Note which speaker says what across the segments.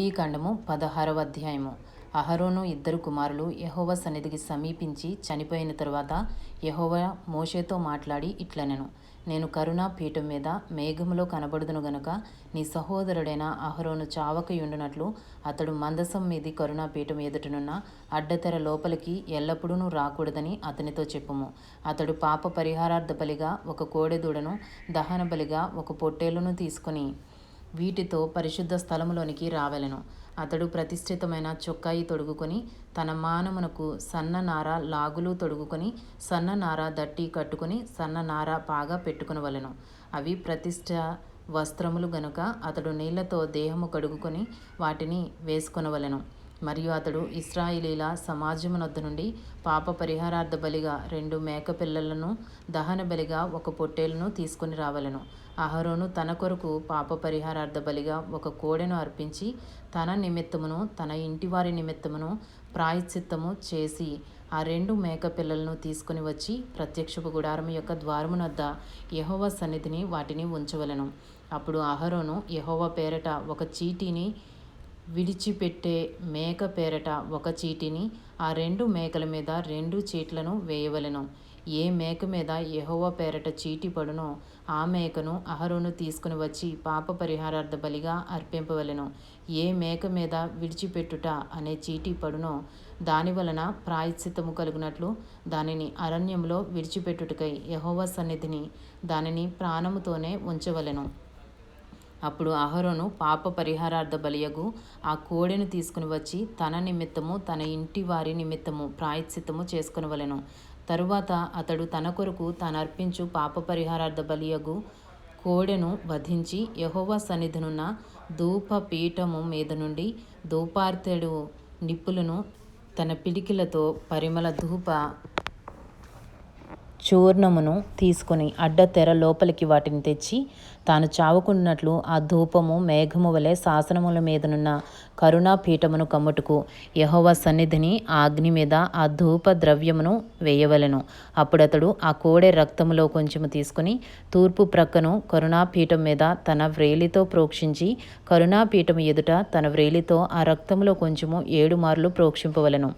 Speaker 1: ఈ కాండము పదహారవ అధ్యాయము. అహరోను ఇద్దరు కుమారులు యహోవ సన్నిధికి సమీపించి చనిపోయిన తరువాత యహోవ మోషేతో మాట్లాడి ఇట్లనెను నేను కరుణా పీఠం మీద మేఘములో కనబడుదును గనుక నీ సహోదరుడైన అహరోను చావకయుండునట్లు అతడు మందసం మీది కరుణా పీఠం ఎదుటనున్న అడ్డతెర లోపలికి ఎల్లప్పుడూ రాకూడదని అతనితో చెప్పుము. అతడు పాప పరిహారార్థ బలిగా ఒక కోడెదూడను దహన బలిగా ఒక పొట్టేలును తీసుకుని వీటితో పరిశుద్ధ స్థలములోనికి రావలెను. అతడు ప్రతిష్ఠితమైన చొక్కాయి తొడుగుకొని తన మానమునకు సన్న నార లాగులు తొడుగుకొని సన్న నార దట్టి కట్టుకొని సన్న నార పాగా పెట్టుకునవలెను. అవి ప్రతిష్ఠ వస్త్రములు గనుక అతడు నీళ్ళతో దేహము కడుగుకొని వాటిని వేసుకొనవలెను. మరియు అతడు ఇస్రాయిలీల సమాజమునొద్ద నుండి పాప పరిహారార్థ బలిగా రెండు మేకపిల్లలను దహన బలిగా ఒక పొట్టేలును తీసుకొని రావలెను. అహరోను తన కొరకు పాప పరిహారార్థ బలిగా ఒక కోడెను అర్పించి తన నిమిత్తమును తన ఇంటివారి నిమిత్తమును ప్రాయశ్చిత్తము చేసి ఆ రెండు మేక పిల్లలను తీసుకుని వచ్చి ప్రత్యక్షపు గుడారం యొక్క ద్వారమునొద్ద యహోవ సన్నిధిని వాటిని ఉంచవలెను. అప్పుడు అహరోను యహోవ పేరట ఒక చీటీని విడిచిపెట్టే మేక పేరట ఒక చీటిని ఆ రెండు మేకల మీద రెండు చీట్లను వేయవలెను. ఏ మేక మీద యహోవ పేరట చీటి పడునో ఆ మేకను అహరోను తీసుకుని వచ్చి పాప పరిహారార్థ బలిగా అర్పింపవలెను. ఏ మేక మీద విడిచిపెట్టుట అనే చీటి పడునో దాని వలన ప్రాయశ్చిత్తము కలుగునట్లు దానిని అరణ్యంలో విడిచిపెట్టుటకై యహోవ సన్నిధిని దానిని ప్రాణముతోనే ఉంచవలెను. అప్పుడు అహరోను పాప పరిహారార్థ బలియగు ఆ కోడెను తీసుకుని వచ్చి తన నిమిత్తము తన ఇంటి వారి నిమిత్తము ప్రాయశ్చిత్తము చేసుకొనవలెను. తరువాత అతడు తన కొరకు తాను అర్పించు పాప పరిహారార్థ బలియగు కోడెను వధించి యహోవ సన్నిధినున్న ధూప పీఠము మీద నుండి ధూపార్తెడు నిప్పులను తన పిడికిలతో పరిమళ ధూప చూర్ణమును తీసుకొని అడ్డ తెర లోపలికి వాటిని తెచ్చి తాను చావుకున్నట్లు ఆ ధూపము మేఘము వలె శాసనముల మీదనున్న కరుణా పీఠమును కమ్ముటకు యహోవ సన్నిధిని ఆ అగ్ని మీద ఆ ధూప ద్రవ్యమును వేయవలెను. అప్పుడతడు ఆ కోడె రక్తములో కొంచెము తీసుకుని తూర్పు ప్రక్కను కరుణాపీఠం మీద తన వ్రేలితో ప్రోక్షించి కరుణాపీఠము ఎదుట తన వ్రేలితో ఆ రక్తములో కొంచెము ఏడు మార్లు ప్రోక్షింపవలెను.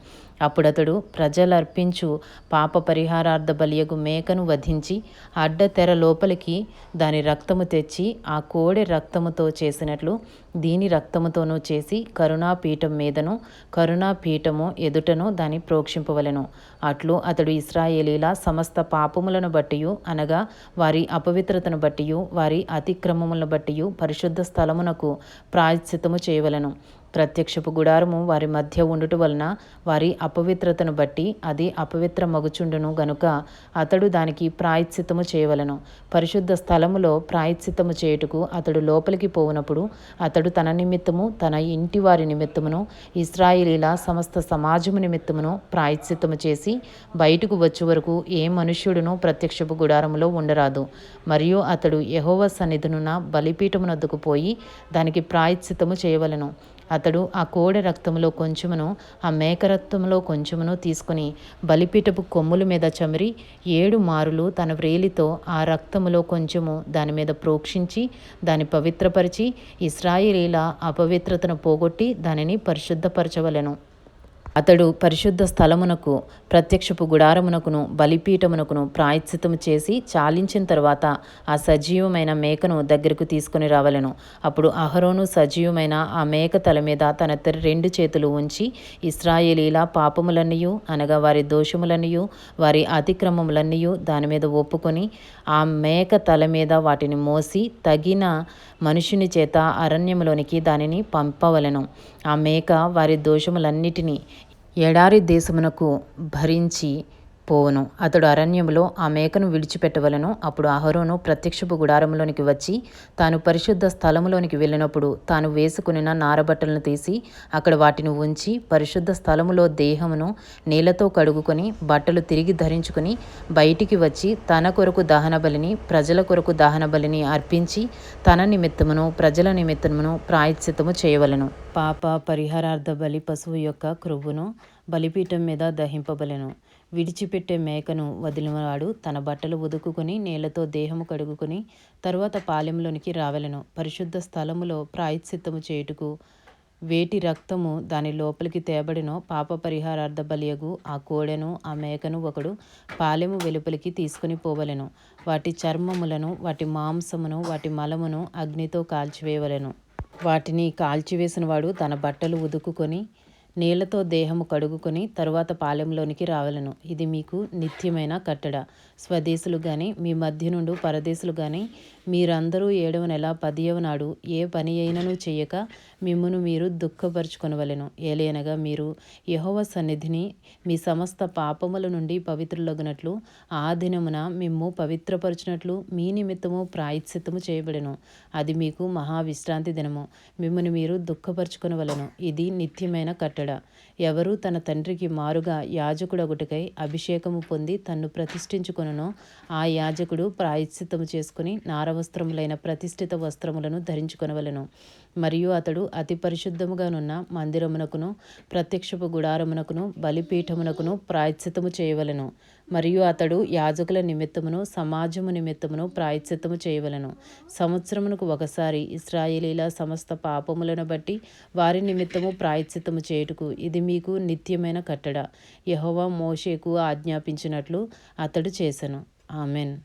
Speaker 1: అప్పుడతడు ప్రజలర్పించు పాప పరిహారార్థ బలియగు మేకను వధించి అడ్డ తెర లోపలికి దాని రక్తము తెచ్చి ఆ కోడి రక్తముతో చేసినట్లు దీని రక్తముతోనూ చేసి కరుణాపీఠం మీదను కరుణాపీఠము ఎదుటను దాని ప్రోక్షింపవలెను. అట్లు అతడు ఇస్రాయేలీల సమస్త పాపములను బట్టియు అనగా వారి అపవిత్రతను బట్టియు వారి అతిక్రమములను బట్టియు పరిశుద్ధ స్థలమునకు ప్రాయశ్చితము చేయవలెను. ప్రత్యక్షపు గుడారము వారి మధ్య ఉండుట వలన వారి అపవిత్రతను బట్టి అది అపవిత్ర మగుచుండును గనుక అతడు దానికి ప్రాయశ్చిత్తము చేయవలెను. పరిశుద్ధ స్థలములో ప్రాయశ్చిత్తము చేయుటకు అతడు లోపలికి పోవునప్పుడు అతడు తన నిమిత్తము తన ఇంటి వారి నిమిత్తమును ఇస్రాయిలీల సమస్త సమాజము నిమిత్తమును ప్రాయశ్చిత్తము చేసి బయటకు వచ్చే వరకు ఏ మనుష్యుడును ప్రత్యక్షపు గుడారములో ఉండరాదు. మరియు అతడు యహోవ సన్నిధినున్న బలిపీఠమునద్దుకు పోయి దానికి ప్రాయశ్చిత్తము చేయవలెను. అతడు ఆ కోడె రక్తములో కొంచెమును ఆ మేక రక్తంలో కొంచెమును తీసుకుని బలిపీఠపు కొమ్ముల మీద చమిరి ఏడు మారులు తన వ్రేలితో ఆ రక్తములో కొంచెము దాని మీద ప్రోక్షించి దాన్ని పవిత్రపరిచి ఇస్రాయిలీల అపవిత్రతను పోగొట్టి దానిని పరిశుద్ధపరచవలెను. అతడు పరిశుద్ధ స్థలమునకు ప్రత్యక్షపు గుడారమునకును బలిపీఠమునకును ప్రాయశ్చితము చేసి చాలించిన తర్వాత ఆ సజీవమైన మేకను దగ్గరకు తీసుకుని రావలెను. అప్పుడు అహరోను సజీవమైన ఆ మేక తల మీద తన రెండు చేతులు ఉంచి ఇస్రాయేలీల పాపములన్నయూ అనగా వారి దోషములన్నయూ వారి అతిక్రమములన్నయూ దాని మీద ఒప్పుకొని ఆ మేక తల మీద వాటిని మోసి తగిన మనుషుని చేత అరణ్యములోనికి దానిని పంపవలెను. ఆ మేక వారి దోషములన్నిటినీ ఎడారి దేశమునకు భరించి పోవను. అతడు అరణ్యములో ఆ మేకను విడిచిపెట్టవలను. అప్పుడు అహరోను ప్రత్యక్షపు గుడారంలోనికి వచ్చి తాను పరిశుద్ధ స్థలములోనికి వెళ్ళినప్పుడు తాను వేసుకునిన నారబట్టలను తీసి అక్కడ వాటిని ఉంచి పరిశుద్ధ స్థలములో దేహమును నీళ్ళతో కడుగుకొని బట్టలు తిరిగి ధరించుకుని బయటికి వచ్చి తన కొరకు దహన బలిని ప్రజల కొరకు దహన బలిని అర్పించి తన నిమిత్తమును ప్రజల నిమిత్తమును ప్రాయశ్చితము చేయవలెను. పాప పరిహారార్థ బలి పశువు యొక్క క్రొవ్వును బలిపీఠం మీద దహింపబలెను. విడిచిపెట్టే మేకను వదిలినవాడు తన బట్టలు ఉదుకుకొని నీళ్ళతో దేహము కడుగుకొని తరువాత పాలెంలోనికి రావలెను. పరిశుద్ధ స్థలములో ప్రాయశ్చిత్తము చేయుటకు వేటి రక్తము దాని లోపలికి తేబడినో పాప పరిహారార్థ బలియగు ఆ కోడెను ఆ మేకను ఒకడు పాలెము వెలుపలికి తీసుకుని పోవలెను. వాటి చర్మములను వాటి మాంసమును వాటి మలమును అగ్నితో కాల్చివేయవలెను. వాటిని కాల్చివేసిన వాడు తన బట్టలు ఉదుకుకొని నీళ్ళతో దేహము కడుగుకొని తరువాత పాలెంలోనికి రావలను. ఇది మీకు నిత్యమైన కట్టడ. స్వదేశులు కానీ మీ మధ్య నుండి పరదేశులు కానీ మీరందరూ ఏడవ నెల పదియవ నాడు ఏ పని అయినను చేయక మిమ్మును మీరు దుఃఖపరుచుకొనవలెను. ఏలైనగా మీరు యహోవ సన్నిధిని మీ సమస్త పాపముల నుండి పవిత్రులగునట్లు ఆ దినమున మిమ్ము పవిత్రపరచునట్లు మీ నిమిత్తము ప్రాయశ్చిత్తము చేయబడెను. అది మీకు మహావిశ్రాంతి దినము. మిమ్మల్ని మీరు దుఃఖపరుచుకొనవలను. ఇది నిత్యమైన కట్టడ. ఎవరు తన తండ్రికి మారుగా యాజకుడొకటికై అభిషేకము పొంది తన్ను ప్రతిష్ఠించుకొనునో ఆ యాజకుడు ప్రాయశ్చిత్తము చేసుకుని నారవస్త్రములైన ప్రతిష్ఠిత వస్త్రములను ధరించుకొనవలను. మరియు అతడు అతి పరిశుద్ధముగానున్న మందిరమునకును ప్రత్యక్షపు గుడారమునకును బలిపీఠమునకును ప్రాయశ్చితము చేయవలను. మరియు అతడు యాజకుల నిమిత్తమును సమాజము నిమిత్తమును ప్రాయశ్చితము చేయవలను. సంవత్సరమునకు ఒకసారి ఇస్రాయేలీల సమస్త పాపములను బట్టి వారి నిమిత్తము ప్రాయశ్చితము చేయుటకు ఇది మీకు నిత్యమైన కట్టడ. యహోవా మోషేకు ఆజ్ఞాపించినట్లు అతడు చేశను ఆమెన్.